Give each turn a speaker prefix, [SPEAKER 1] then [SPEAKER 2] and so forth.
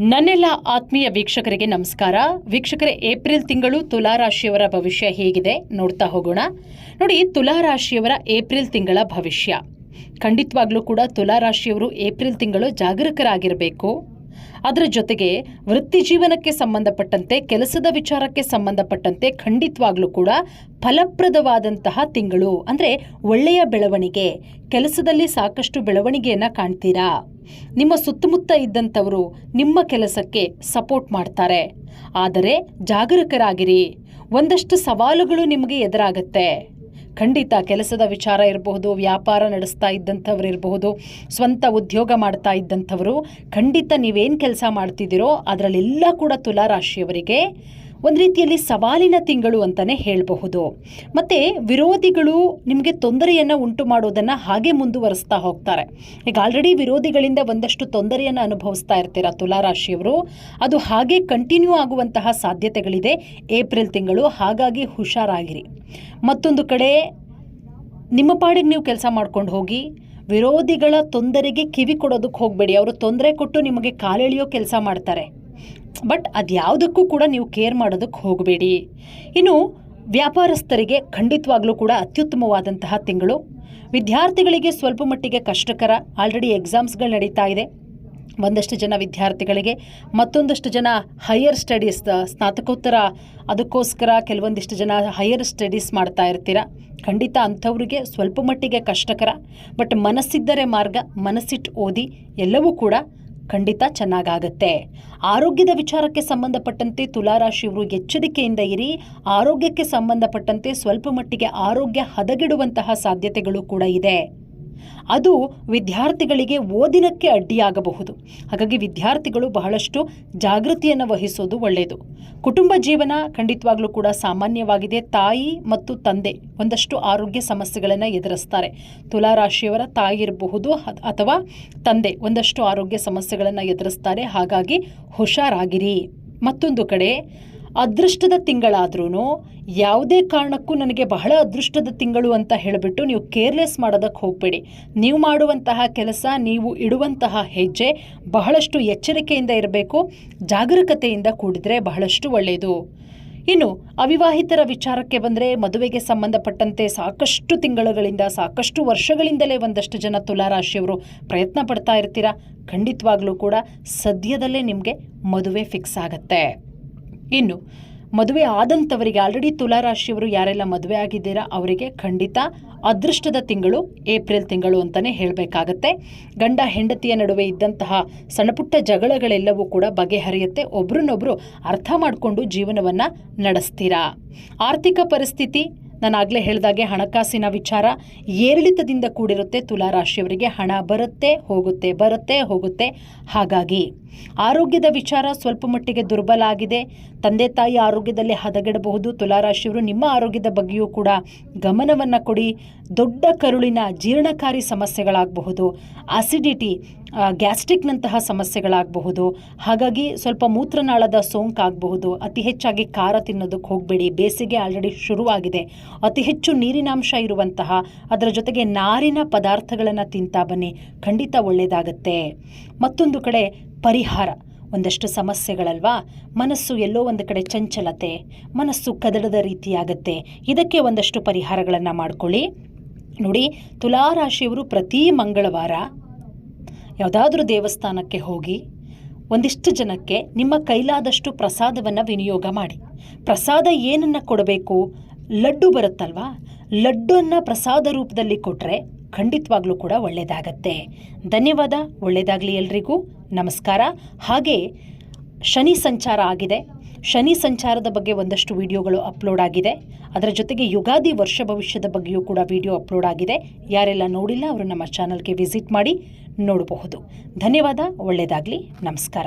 [SPEAKER 1] ನನ್ನೆಲ್ಲ ಆತ್ಮೀಯ ವೀಕ್ಷಕರಿಗೆ ನಮಸ್ಕಾರ. ವೀಕ್ಷಕರೇ, ಏಪ್ರಿಲ್ ತಿಂಗಳು ತುಲಾರಾಶಿಯವರ ಭವಿಷ್ಯ ಹೇಗಿದೆ ನೋಡ್ತಾ ಹೋಗೋಣ. ನೋಡಿ, ತುಲಾರಾಶಿಯವರ ಏಪ್ರಿಲ್ ತಿಂಗಳ ಭವಿಷ್ಯ. ಖಂಡಿತವಾಗ್ಲೂ ಕೂಡ ತುಲಾರಾಶಿಯವರು ಏಪ್ರಿಲ್ ತಿಂಗಳು ಜಾಗರೂಕರಾಗಿರಬೇಕು. ಅದರ ಜೊತೆಗೆ ವೃತ್ತಿ ಜೀವನಕ್ಕೆ ಸಂಬಂಧಪಟ್ಟಂತೆ, ಕೆಲಸದ ವಿಚಾರಕ್ಕೆ ಸಂಬಂಧಪಟ್ಟಂತೆ ಖಂಡಿತವಾಗ್ಲೂ ಕೂಡ ಫಲಪ್ರದವಾದಂತಹ ತಿಂಗಳು, ಅಂದರೆ ಒಳ್ಳೆಯ ಬೆಳವಣಿಗೆ. ಕೆಲಸದಲ್ಲಿ ಸಾಕಷ್ಟು ಬೆಳವಣಿಗೆಯನ್ನು ಕಾಣ್ತೀರಾ? ನಿಮ್ಮ ಸುತ್ತಮುತ್ತ ಇದ್ದಂಥವರು ನಿಮ್ಮ ಕೆಲಸಕ್ಕೆ ಸಪೋರ್ಟ್ ಮಾಡ್ತಾರೆ. ಆದರೆ ಜಾಗರೂಕರಾಗಿರಿ. ಒಂದಷ್ಟು ಸವಾಲುಗಳು ನಿಮಗೆ ಎದುರಾಗತ್ತೆ. ಖಂಡಿತ ಕೆಲಸದ ವಿಚಾರ ಇರಬಹುದು, ವ್ಯಾಪಾರ ನಡೆಸ್ತಾ ಇದ್ದಂಥವ್ರು ಇರಬಹುದು, ಸ್ವಂತ ಉದ್ಯೋಗ ಮಾಡ್ತಾ ಇದ್ದಂಥವರು, ಖಂಡಿತ ನೀವೇನು ಕೆಲಸ ಮಾಡ್ತಿದ್ದೀರೋ ಅದರಲ್ಲೆಲ್ಲ ಕೂಡ ತುಲಾರಾಶಿಯವರಿಗೆ ಒಂದು ರೀತಿಯಲ್ಲಿ ಸವಾಲಿನ ತಿಂಗಳು ಅಂತಲೇ ಹೇಳಬಹುದು. ಮತ್ತು ವಿರೋಧಿಗಳು ನಿಮಗೆ ತೊಂದರೆಯನ್ನು ಉಂಟು ಮಾಡೋದನ್ನು ಹಾಗೆ ಮುಂದುವರಿಸ್ತಾ ಹೋಗ್ತಾರೆ. ಈಗ ಆಲ್ರೆಡಿ ವಿರೋಧಿಗಳಿಂದ ಒಂದಷ್ಟು ತೊಂದರೆಯನ್ನು ಅನುಭವಿಸ್ತಾ ಇರ್ತೀರ ತುಲಾರಾಶಿಯವರು? ಅದು ಹಾಗೆ ಕಂಟಿನ್ಯೂ ಆಗುವಂತಹ ಸಾಧ್ಯತೆಗಳಿದೆ. ಏಪ್ರಿಲ್ ತಿಂಗಳು ಹಾಗಾಗಿ ಹುಷಾರಾಗಿರಿ. ಮತ್ತೊಂದು ಕಡೆ, ನಿಮ್ಮ ಪಾಡಿಗೆ ನೀವು ಕೆಲಸ ಮಾಡ್ಕೊಂಡು ಹೋಗಿ, ವಿರೋಧಿಗಳ ತೊಂದರೆಗೆ ಕಿವಿ ಕೊಡೋದಕ್ಕೆ ಹೋಗಬೇಡಿ. ಅವರು ತೊಂದರೆ ಕೊಟ್ಟು ನಿಮಗೆ ಕಾಲೆಳೆಯೋ ಕೆಲಸ ಮಾಡ್ತಾರೆ. ಬಟ್ ಅದ್ಯಾವುದಕ್ಕೂ ಕೂಡ ನೀವು ಕೇರ್ ಮಾಡೋದಕ್ಕೆ ಹೋಗಬೇಡಿ. ಇನ್ನು ವ್ಯಾಪಾರಸ್ಥರಿಗೆ ಖಂಡಿತವಾಗ್ಲೂ ಕೂಡ ಅತ್ಯುತ್ತಮವಾದಂತಹ ತಿಂಗಳು. ವಿದ್ಯಾರ್ಥಿಗಳಿಗೆ ಸ್ವಲ್ಪ ಮಟ್ಟಿಗೆ ಕಷ್ಟಕರ. ಆಲ್ರೆಡಿ ಎಕ್ಸಾಮ್ಸ್ಗಳು ನಡೀತಾ ಇದೆ. ಒಂದಷ್ಟು ಜನ ವಿದ್ಯಾರ್ಥಿಗಳಿಗೆ ಮತ್ತೊಂದಷ್ಟು ಜನ ಹೈಯರ್ ಸ್ಟಡೀಸ್ ಸ್ನಾತಕೋತ್ತರ. ಅದಕ್ಕೋಸ್ಕರ ಕೆಲವೊಂದಿಷ್ಟು ಜನ ಹೈಯರ್ ಸ್ಟಡೀಸ್ ಮಾಡ್ತಾ ಇರ್ತೀರ? ಖಂಡಿತ ಅಂಥವ್ರಿಗೆ ಸ್ವಲ್ಪ ಮಟ್ಟಿಗೆ ಕಷ್ಟಕರ. ಬಟ್ ಮನಸ್ಸಿದ್ದರೆ ಮಾರ್ಗ, ಮನಸ್ಸಿಟ್ಟು ಓದಿ ಎಲ್ಲವೂ ಕೂಡ ಖಂಡಿತ ಚೆನ್ನಾಗಾಗತ್ತೆ. ಆರೋಗ್ಯದ ವಿಚಾರಕ್ಕೆ ಸಂಬಂಧಪಟ್ಟಂತೆ ತುಲಾರಾಶಿಯವರು ಎಚ್ಚರಿಕೆಯಿಂದ ಇರಿ. ಆರೋಗ್ಯಕ್ಕೆ ಸಂಬಂಧಪಟ್ಟಂತೆ ಸ್ವಲ್ಪ ಮಟ್ಟಿಗೆ ಆರೋಗ್ಯ ಹದಗೆಡುವಂತಹ ಸಾಧ್ಯತೆಗಳು ಕೂಡ ಇದೆ. ಅದು ವಿದ್ಯಾರ್ಥಿಗಳಿಗೆ ಓದಿನಕ್ಕೆ ಅಡ್ಡಿಯಾಗಬಹುದು. ಹಾಗಾಗಿ ವಿದ್ಯಾರ್ಥಿಗಳು ಬಹಳಷ್ಟು ಜಾಗೃತಿಯನ್ನು ವಹಿಸೋದು ಒಳ್ಳೆಯದು ಕುಟುಂಬ ಜೀವನ ಖಂಡಿತವಾಗ್ಲೂ ಕೂಡ ಸಾಮಾನ್ಯವಾಗಿದೆ. ತಾಯಿ ಮತ್ತು ತಂದೆ ಒಂದಷ್ಟು ಆರೋಗ್ಯ ಸಮಸ್ಯೆಗಳನ್ನು ಎದುರಿಸ್ತಾರೆ. ತುಲಾರಾಶಿಯವರ ತಾಯಿ ಇರಬಹುದು ಅಥವಾ ತಂದೆ ಒಂದಷ್ಟು ಆರೋಗ್ಯ ಸಮಸ್ಯೆಗಳನ್ನು ಎದುರಿಸ್ತಾರೆ. ಹಾಗಾಗಿ ಹುಷಾರಾಗಿರಿ. ಮತ್ತೊಂದು ಕಡೆ ಅದೃಷ್ಟದ ತಿಂಗಳಾದ್ರೂ ಯಾವುದೇ ಕಾರಣಕ್ಕೂ ನನಗೆ ಬಹಳ ಅದೃಷ್ಟದ ತಿಂಗಳು ಅಂತ ಹೇಳಿಬಿಟ್ಟು ನೀವು ಕೇರ್ಲೆಸ್ ಮಾಡೋದಕ್ಕೆ ಹೋಗಬೇಡಿ. ನೀವು ಮಾಡುವಂತಹ ಕೆಲಸ, ನೀವು ಇಡುವಂತಹ ಹೆಜ್ಜೆ ಬಹಳಷ್ಟು ಎಚ್ಚರಿಕೆಯಿಂದ ಇರಬೇಕು, ಜಾಗರೂಕತೆಯಿಂದ ಕೂಡಿದರೆ ಬಹಳಷ್ಟು ಒಳ್ಳೆಯದು ಇನ್ನು ಅವಿವಾಹಿತರ ವಿಚಾರಕ್ಕೆ ಬಂದರೆ ಮದುವೆಗೆ ಸಂಬಂಧಪಟ್ಟಂತೆ ಸಾಕಷ್ಟು ತಿಂಗಳುಗಳಿಂದ, ಸಾಕಷ್ಟು ವರ್ಷಗಳಿಂದಲೇ ಒಂದಷ್ಟು ಜನ ತುಲಾರಾಶಿಯವರು ಪ್ರಯತ್ನ ಪಡ್ತಾ ಇರ್ತೀರಾ? ಖಂಡಿತವಾಗ್ಲೂ ಕೂಡ ಸದ್ಯದಲ್ಲೇ ನಿಮಗೆ ಮದುವೆ ಫಿಕ್ಸ್ ಆಗತ್ತೆ. ಇನ್ನು, ಮದುವೆ ಆದಂಥವರಿಗೆ ಆಲ್ರೆಡಿ ತುಲಾರಾಶಿಯವರು ಯಾರೆಲ್ಲ ಮದುವೆ ಆಗಿದ್ದೀರಾ ಅವರಿಗೆ ಖಂಡಿತ ಅದೃಷ್ಟದ ತಿಂಗಳು ಏಪ್ರಿಲ್ ತಿಂಗಳು ಅಂತಲೇ ಹೇಳಬೇಕಾಗತ್ತೆ. ಗಂಡ ಹೆಂಡತಿಯ ನಡುವೆ ಇದ್ದಂತಹ ಸಣ್ಣಪುಟ್ಟ ಜಗಳಗಳೆಲ್ಲವೂ ಕೂಡ ಬಗೆಹರಿಯುತ್ತೆ. ಒಬ್ರನ್ನೊಬ್ರು ಅರ್ಥ ಮಾಡಿಕೊಂಡು ಜೀವನವನ್ನು ನಡೆಸ್ತೀರಾ? ಆರ್ಥಿಕ ಪರಿಸ್ಥಿತಿ ನಾನು ಆಗಲೇ ಹೇಳಿದಾಗೆ ಹಣಕಾಸಿನ ವಿಚಾರ ಏರಿಳಿತದಿಂದ ಕೂಡಿರುತ್ತೆ, ತುಲಾರಾಶಿಯವರಿಗೆ ಹಣ ಬರುತ್ತೆ, ಹೋಗುತ್ತೆ ಬರುತ್ತೆ, ಹೋಗುತ್ತೆ. ಹಾಗಾಗಿ ಆರೋಗ್ಯದ ವಿಚಾರ ಸ್ವಲ್ಪ ಮಟ್ಟಿಗೆ ದುರ್ಬಲ ಆಗಿದೆ. ತಂದೆ ತಾಯಿ ಆರೋಗ್ಯದಲ್ಲಿ ಹದಗೆಡಬಹುದು. ತುಲಾರಾಶಿಯವರು ನಿಮ್ಮ ಆರೋಗ್ಯದ ಬಗ್ಗೆಯೂ ಕೂಡ ಗಮನವನ್ನು ಕೊಡಿ. ದೊಡ್ಡ ಕರುಳಿನ ಜೀರ್ಣಕಾರಿ ಸಮಸ್ಯೆಗಳಾಗಬಹುದು. ಆಸಿಡಿಟಿ ಗ್ಯಾಸ್ಟ್ರಿಕ್ನಂತಹ ಸಮಸ್ಯೆಗಳಾಗಬಹುದು. ಹಾಗಾಗಿ ಸ್ವಲ್ಪ ಮೂತ್ರನಾಳದ ಸೋಂಕಾಗಬಹುದು. ಅತಿ ಹೆಚ್ಚಾಗಿ ಖಾರ ತಿನ್ನೋದಕ್ಕೆ ಹೋಗಬೇಡಿ. ಬೇಸಿಗೆ ಆಲ್ರೆಡಿ ಶುರುವಾಗಿದೆ. ಅತಿ ಹೆಚ್ಚು ನೀರಿನಾಂಶ ಇರುವಂತಹ, ಅದರ ಜೊತೆಗೆ ನಾರಿನ ಪದಾರ್ಥಗಳನ್ನು ತಿಂತಾ ಬನ್ನಿ. ಖಂಡಿತ ಒಳ್ಳೆಯದಾಗತ್ತೆ ಮತ್ತೊಂದು ಕಡೆ ಪರಿಹಾರ. ಒಂದಷ್ಟು ಸಮಸ್ಯೆಗಳಲ್ವಾ? ಮನಸ್ಸು ಎಲ್ಲೋ ಒಂದು ಕಡೆ ಚಂಚಲತೆ. ಮನಸ್ಸು ಕದಡದ ರೀತಿಯಾಗತ್ತೆ. ಇದಕ್ಕೆ ಒಂದಷ್ಟು ಪರಿಹಾರಗಳನ್ನು ಮಾಡ್ಕೊಳ್ಳಿ. ನೋಡಿ, ತುಲಾರಾಶಿಯವರು ಪ್ರತಿ ಮಂಗಳವಾರ ಯಾವುದಾದ್ರೂ ದೇವಸ್ಥಾನಕ್ಕೆ ಹೋಗಿ ಒಂದಿಷ್ಟು ಜನಕ್ಕೆ ನಿಮ್ಮ ಕೈಲಾದಷ್ಟು ಪ್ರಸಾದವನ್ನು ವಿನಿಯೋಗ ಮಾಡಿ. ಪ್ರಸಾದ ಏನನ್ನು ಕೊಡಬೇಕು? ಲಡ್ಡು ಬರುತ್ತಲ್ವಾ? ಲಡ್ಡನ್ನು ಪ್ರಸಾದ ರೂಪದಲ್ಲಿ ಕೊಟ್ಟರೆ ಖಂಡಿತವಾಗ್ಲೂ ಕೂಡ ಒಳ್ಳೆಯದಾಗತ್ತೆ ಧನ್ಯವಾದ ಒಳ್ಳೆಯದಾಗಲಿ ಎಲ್ರಿಗೂ. ನಮಸ್ಕಾರ. ಹಾಗೆ ಶನಿ ಸಂಚಾರ ಆಗಿದೆ. ಶನಿ ಸಂಚಾರದ ಬಗ್ಗೆ ಒಂದಷ್ಟು ವಿಡಿಯೋಗಳು ಅಪ್ಲೋಡ್ ಆಗಿದೆ. ಅದರ ಜೊತೆಗೆ ಯುಗಾದಿ ವರ್ಷ ಭವಿಷ್ಯದ ಬಗ್ಗೆಯೂ ಕೂಡ ವಿಡಿಯೋ ಅಪ್ಲೋಡ್ ಆಗಿದೆ. ಯಾರೆಲ್ಲ ನೋಡಿಲ್ಲ, ಅವರು ನಮ್ಮ ಚಾನಲ್ಗೆ ವಿಸಿಟ್ ಮಾಡಿ ನೋಡಬಹುದು. ಧನ್ಯವಾದ, ಒಳ್ಳೆಯದಾಗಲಿ. ನಮಸ್ಕಾರ.